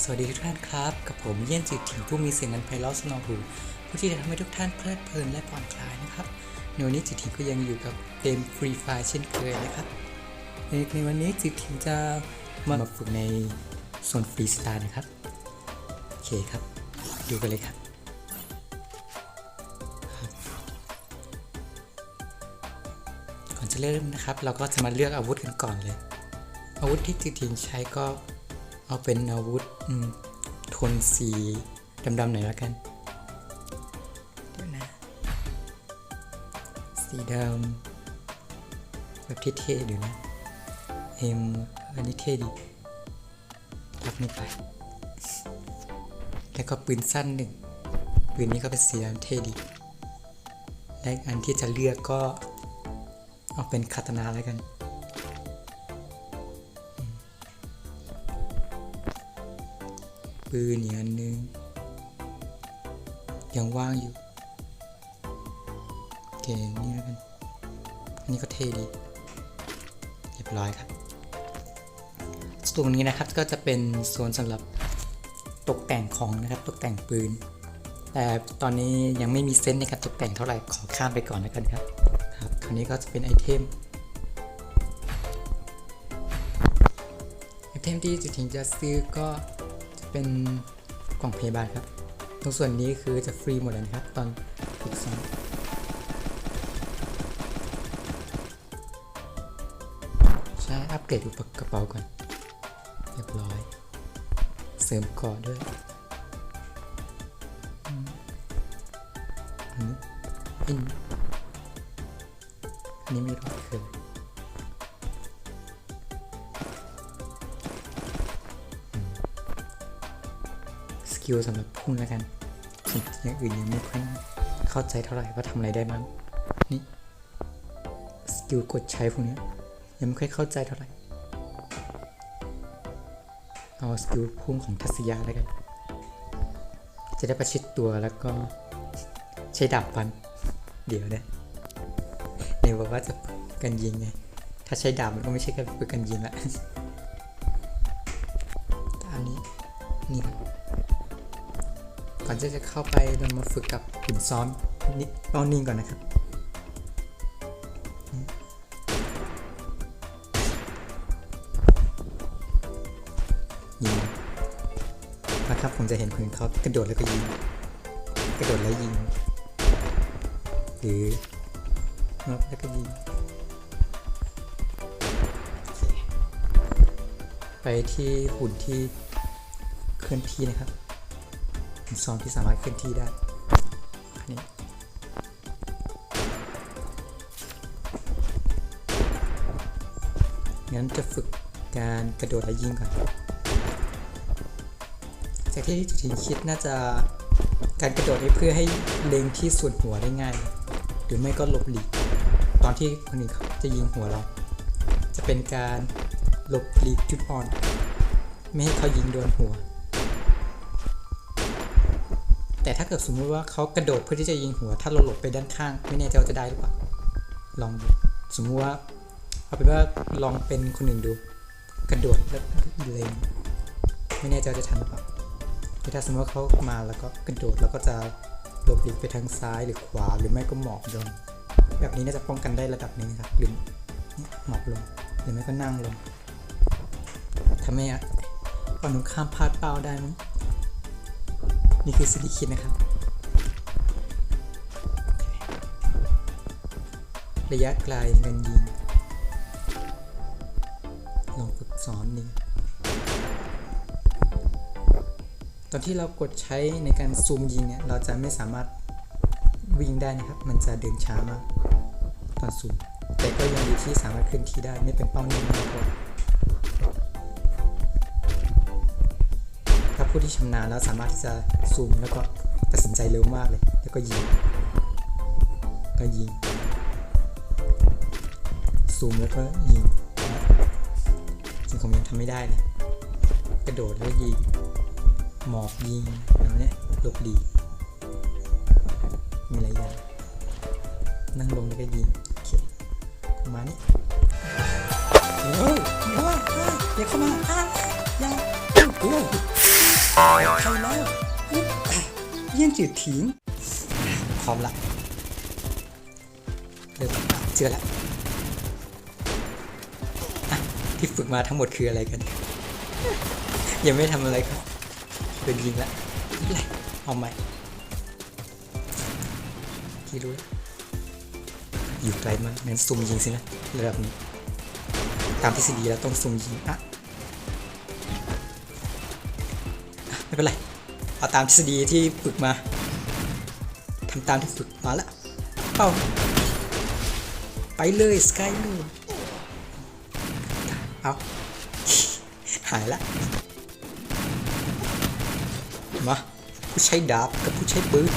สวัสดีทุกท่านครับ กับผมเยี่ยนจิตถิ่งผู้มีเสียงนันไพเราะสนองหูผู้ที่จะทำให้ทุกท่านเพลิดเพลินและผ่อนคลายนะครับในวันนี้จิตถิ่งก็ยังอยู่กับเกมฟรีไฟเช่นเคยนะครับในวันนี้จิตถิ่งจะมามาฝึกในโซนฟรีสไตล์นะครับโอเคครับ ดูกันเลยครับก่อนจะเริ่มนะครับ เราก็จะมาเลือกอาวุธกันก่อนเลย อาวุธที่จิตถิ่งใช้ก็ เอาเป็นอาวุธอืมโทนสีดำๆหน่อยแล้วกัน เดี๋ยวนะ สีดำแบบเท่ๆดูนะเอ็มอันนี้เท่ดีรับไม่ไป แล้วก็ปืนสั้นหนึ่ง ปืนนี้ก็เป็นสีดำเท่ดี และอีกอันที่จะเลือกก็ เอาเป็นคาตานาแล้วกัน ปืนอีกอันหนึง ยังว่างอยู่โอเคนี่แล้วกัน อันนี้ก็เท่ดี เรียบร้อยครับตรงนี้นะครับก็จะเป็นโซนสำหรับตกแต่งของนะครับตกแต่งปืน แต่ตอนนี้ยังไม่มีเซนในการตกแต่งเท่าไหร่ขอข้ามไปก่อนแล้วกันครับครับคราวนี้ก็จะเป็นไอเทมไอเทมที่จุดถิงจะซื้อก็ เป็นกล่องพยาบาลครับ ตรงส่วนนี้คือจะฟรีหมดเลยนะครับ ตอนฝึกซ้อมใช้อัปเกรดอุปกระเป๋าก่อน เรียบร้อย เสริมเกาะด้วยอันนี้อินอันนี้ไม่รู้คือ กิลสำหรับพุ่งแล้วกันส่วนอย่างอื่นยังไม่ค่อยเข้าใจเท่าไหร่ว่าทำอะไรได้บ้างนี่สกิลกดใช้พวกเนี้ยยังไม่ค่อยเข้าใจเท่าไหร่เอาสกิลพุ่งของทัศยาแล้วกัน จะได้ประชิดตัวแล้วก็ใช้ดาบฟัน เดี๋ยวนะเนี่บอกว่าจะกันยิงไง ถ้าใช้ดาบมันก็ไม่ใช่การฝึกกันยิงละตามนี้นี่ อนที่จะเข้าไปเรามาฝึกกับหุ่นซ้อมนิดเป้านิ่งก่อนนะครับยิงนะครับผมจะเห็นคนเขากระโดดแล้วก็ยิง กระโดดแล้วยิง หรืองบแล้วก็ยิง ไปที่หุ่นที่เคลื่อนที่นะครับ เป็นซองที่สามารถเคลื่อนที่ได้อันนี้งั้นจะฝึกการกระโดดและยิงก่อน จากที่ทีมคิดน่าจะการกระโดดนี้เพื่อให้เล็งที่ส่วนหัวได้ง่าย หรือไม่ก็หลบหลีก ตอนที่คนอื่นเขาจะยิงหัวเรา จะเป็นการหลบหลีกจุดอ่อน ไม่ให้เขายิงโดนหัว แต่ถ้าเกิดสมมุติว่าเขากระโดดเพื่อที่จะยิงหัว ถ้าเราหลบไปด้านข้าง ไม่แน่ใจว่าจะได้หรือเปล่า ลองดู สมมุติว่า เอาเป็นว่าลองเป็นคนอื่นดู กระโดดแล้วเลงไม่แน่ใจว่าจะทันหรือเปล่าแต่ถ้าสมมติว่าเขามาแล้วก็กระโดดแล้วก็จะหลบหลีกไปทางซ้ายหรือขวาหรือไม่ก็หมอบลงแบบนี้น่าจะป้องกันได้ระดับหนึงครับหรือหมอบลงหรือไม่ก็นั่งลงทำให้ฝั่งตรงข้ามพลาดเป้าได้มั้ง นี่คือสิ่งที่คิดนะครับ ระยะไกลในการยิง ลองฝึกสอนนี่ตอนที่เรากดใช้ในการซูมยิงเนี่ยเราจะไม่สามารถวิ่งได้นะครับ มันจะเดินช้ามากตอนซูม แต่ก็ยังดีที่สามารถเคลื่อนที่ได้ไม่เป็นเป้านิ่งมากกว่า ผู้ที่ชำนาญแล้วสามารถที่จะซูมแล้วก็ตัดสินใจเร็วมากเลย แล้วก็ยิง ก็ยิง ซูมแล้วก็ยิงซึ่งผมยังทำไม่ได้เลย กระโดดแล้วยิง หมอบยิงอะไรเนี้ยหลบหลีมีหลายอย่างนั่งลงแล้วก็ยิงโอเคประมานี้เฮ้ยเฮ้ยเฮ้ยอย่าเข้ามาอย่าเฮ้ย ใครแล้วเยี่ยงจืดทิ้งพร้อมละเริ่มเจอละที่ฝึกมาทั้งหมดคืออะไรกัน ยังไม่ทำอะไรครับเป็นยิงละไม่เป็นไรเอาใหม่ที่รู้ล้วอยู่ไกลมากงั้นซุ่มยิงสินะระดับนี้ตามทฤษฎีแล้วต้องซุ่มยิงอะ ไม่เป็นไร เอาตามทฤษฎีที่ฝึกมาทำตามที่ฝึกมาแล้วเป้าไปเลยสกายลูเอาหายละมาผู้ใช้ดาบกับผู้ใช้ปืน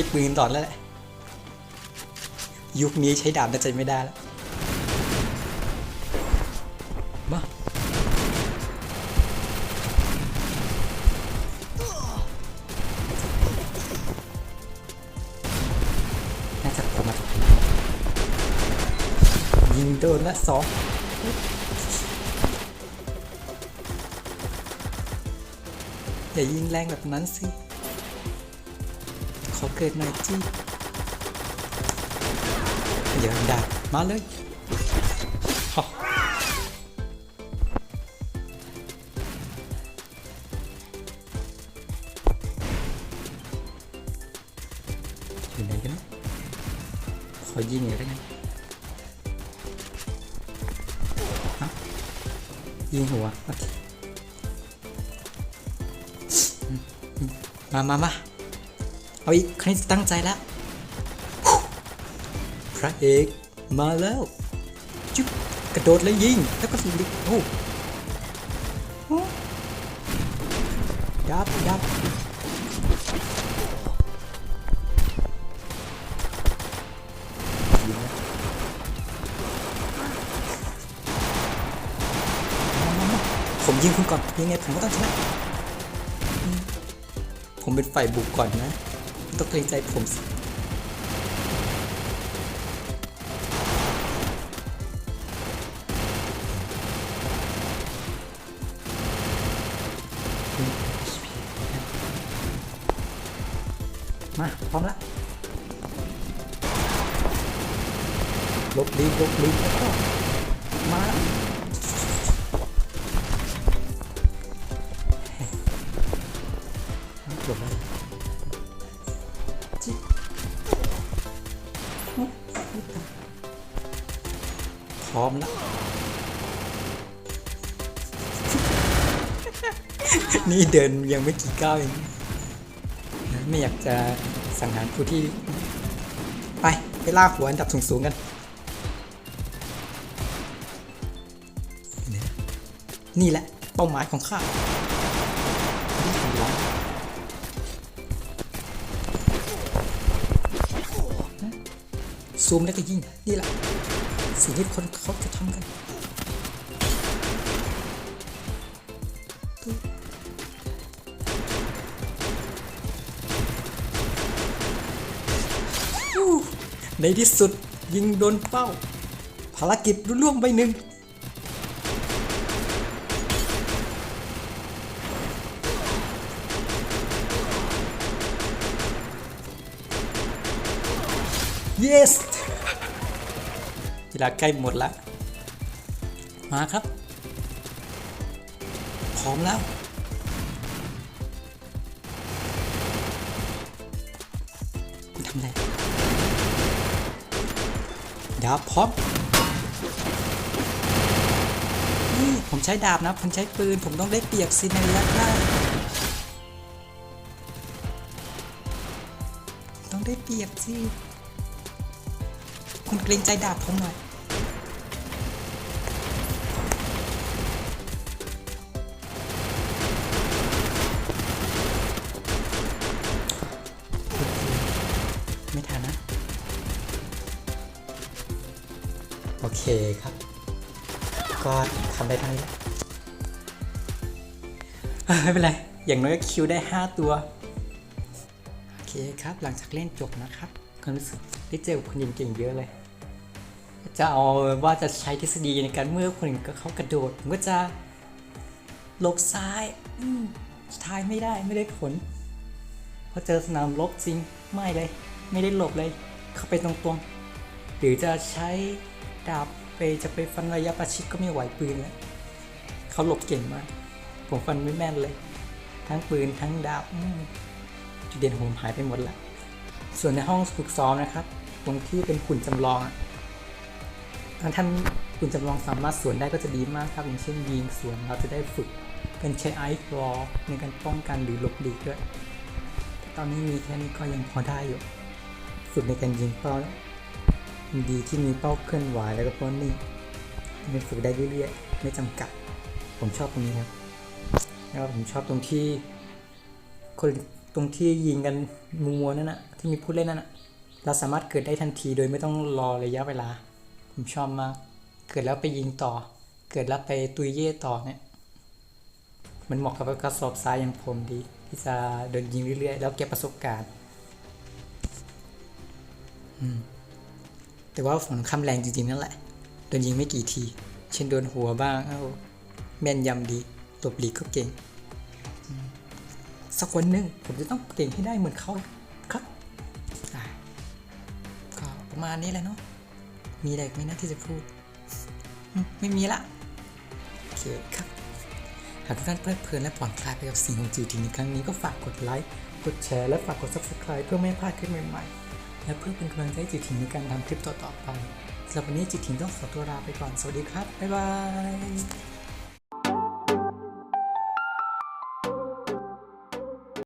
ช้ปืนตอนแล้วแหละ ยุคนี้ใช้ดาบน่าจะไม่ได้แล้วมาน่าจะผมมาถูกยิงโดนละสองอย่ายิงแรงแบบนั้นสิข อเกิดหน่อยจี้เดี๋ยวดาบมาเลยฮะอยู่ไหนกันนะขอยิงหน่อยได้ไหมฮะยิงหัวโอเคอืมอืมมามามา เอาอีกครั้งนี้ตั้งใจแล้วพระเอกมาแล้วจุ๊บกระโดดแล้วยิงแล้วก็สิลิโอ้โอ้ยับยับผมยิงคุณก่อนยังไงผมก็ต้องชนะผมเป็นฝ่ายบุกก่อนนะ ต้องเกรงใจผมสิมา พร้อมละลบลีลบลีแล้วก็มา พร้อมละนี่เดินยังไม่กี่ก้าวเองไม่อยากจะสังหารผู้ที่ ไป ไปล่าหัวอันดับสูงๆกัน นี่แหละเป้าหมายของข้า ซูมแล้วก็ยิงนี่แหละสิ่งที่คนเขาจะทำกันในที่สุดยิงโดนเป้า ภารกิจรุ่ล่วงไปหนึ่ง yes ลาใกล้หมดแล้วมาครับ พร้อมแล้ว ทำอะไรดาบพร้อมนี่ผมใช้ดาบนะ ผมใช้ปืน ผมต้องได้เปรียบสิในระยะใกล้ต้องได้เปรียบสิ คุณเกรงใจดาบผมหน่อย เคครับ ก็ทำได้เทั้งนี้แหละอะไม่เป็นไร อย่างน้อยก็คิวได้ 5 ตัว โอเคครับ หลังจากเล่นจบนะครับความรู้สึกได้เจอคนเก่งๆเยอะเลย จะเอาว่าจะใช้ทฤษฎีในการเมื่อคนอื่นก็เขากระโดดผมก็จะหลบซ้ายอืมสุดท้ายไม่ได้ไม่ได้ผลพอเจอสนามรบจริงไม่เลย ไม่ได้หลบเลย เข้าไปตรงๆหรือจะใช้ ดาบไปจะไปฟันระยะประชิดก็ไม่ไหวปืนแล้วเขาหลบเก่งมาก ผมฟันไม่แม่นเลย ทั้งปืนทั้งดาบจุดเด่นของผมหายไปหมดละส่วนในห้องฝึกซ้อมนะครับ ตรงที่เป็นหุ่นจำลองถ้าท่านหุ่นจำลองสามารถสวนได้ก็จะดีมากครับ อย่างเช่นยิงสวนเราจะได้ฝึกเป็นใช้ไอซ์รอในการป้องกันหรือหลบหลีกด้วยแต่ตอนนี้มีแค่นี้ก็ยังพอได้อยู่ ฝึกในการยิงเป้า ดีที่มีเป้าเคลื่อนไหวแล้วก็เป้านิ่มันฝึกได้เรื่อยๆ ไม่จำกัด ผมชอบตรงนี้ครับ แล้วผมชอบตรงที่คนตรงที่ยิงกันมัวนั่นนะที่มีผู้เล่นนั่นนะเราสามารถเกิดได้ทันทีโดยไม่ต้องรอระยะเวลา ผมชอบมาก เกิดแล้วไปยิงต่อ เกิดแล้วไปตุยเย่ต่อเนี่ย มันเหมาะกับกระสอบทรายอย่างผมดี ที่จะเดินยิงเรื่อยๆ แล้วเก็บประสบการณ์ แต่ว่าฝนคำแรงจริงๆนั่นแหละ โดนยิงไม่กี่ที เช่นโดนหัวบ้าง เอ้าแม่นยำดีตบหลีกก็เก่ง สักวันหนึ่งผมจะต้องเก่งให้ได้เหมือนเขาครับก็ประมาณนี้แหละเนาะ มีอะไรไหมนะที่จะพูด ไม่มีละ โอเคครับ หากทุกท่านเพลิดเพลินและผ่อนคลายไปกับสิ่งของจิวทีในครั้งนี้ก็ฝากกดไลค์ กดแชร์ และฝากกด subscribe เพื่อไม่พลาดคลิปใหม่ๆ และเพื่อเป็นกำลังใจจิตถิงในการทำคลิปต่อๆไปสำหรับวันนี้จิตถิงต้องขอตัวลาไปก่อน สวัสดีครับ บ๊ายบาย